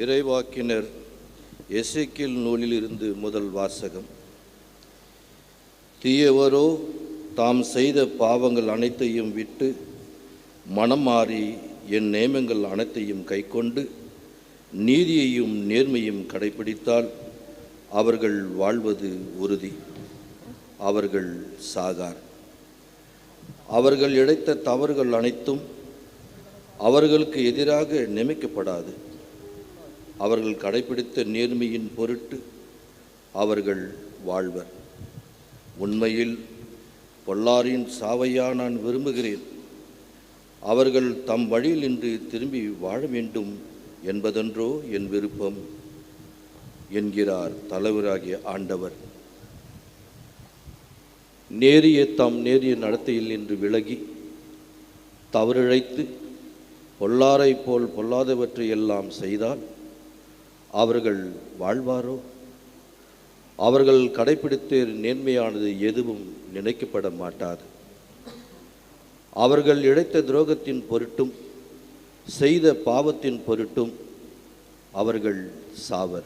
இறைவாக்கினர் எசைக்கில் நூலிலிருந்து முதல் வாசகம். தீயவரோ தாம் செய்த பாவங்கள் அனைத்தையும் விட்டு மனம் மாறி என் நேமங்கள் அனைத்தையும் கைக்கொண்டு நீதியையும் நேர்மையும் கடைபிடித்தால் அவர்கள் வாழ்வது உறுதி. அவர்கள் சாகார். அவர்கள் இழைத்த தவறுகள் அனைத்தும் அவர்களுக்கு எதிராக நியமிக்கப்படாது அவர்கள் கடைபிடித்த நேர்மையின் பொருட்டு அவர்கள் வாழ்வர். உண்மையில் பொல்லாரின் சாவையா நான் விரும்புகிறேன். அவர்கள் தம் வழியில் நின்று திரும்பி வாழ வேண்டும் என்பதென்றோ என் விருப்பம் என்கிறார் தலைவராகிய ஆண்டவர். நேரிய தாம் நேரிய நடத்தையில் நின்று விலகி தவறிழைத்து பொல்லாரைப் போல் பொல்லாதவற்றை எல்லாம் செய்தால் அவர்கள் வாழ்வாரோ? அவர்கள் கடைபிடித்த நேர்மையானது எதுவும் நினைக்கப்பட மாட்டாது. அவர்கள் இழைத்த துரோகத்தின் பொருட்டும் செய்த பாவத்தின் பொருட்டும் அவர்கள் சாவர்.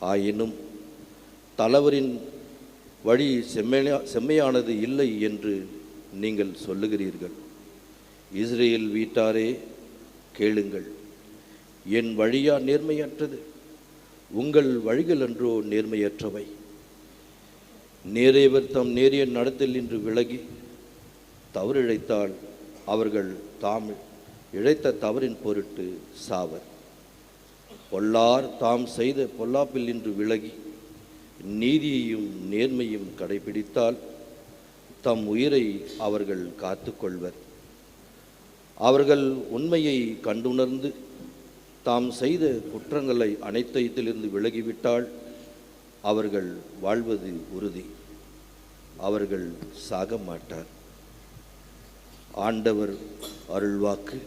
ஆயினும் தலைவரின் வழி செம்மையா செம்மையானது இல்லை என்று நீங்கள் சொல்லுகிறீர்கள். இஸ்ரேல் வீட்டாரே கேளுங்கள். என் வழியா நேர்மையற்றது. உங்கள் வழிகள் என்றோ நேர்மையற்றவை. நேரேவர் தம் நேரிய நடத்தில் நின்று விலகி தவறிழைத்தால் அவர்கள் தாம் இழைத்த தவறின் பொருட்டு சாவர். பொல்லார் தாம் செய்த பொல்லாப்பில் நின்று விலகி நீதியையும் நேர்மையும் கடைபிடித்தால் தம் உயிரை அவர்கள் காத்துக்கொள்வர். அவர்கள் உண்மையை கண்டுணர்ந்து தாம் செய்த குற்றங்களை அனைத்தைத்திலிருந்து விலகிவிட்டால் அவர்கள் வாழ்வது உறுதி. அவர்கள் சாக மாட்டார். ஆண்டவர் அருள்வாக்கு.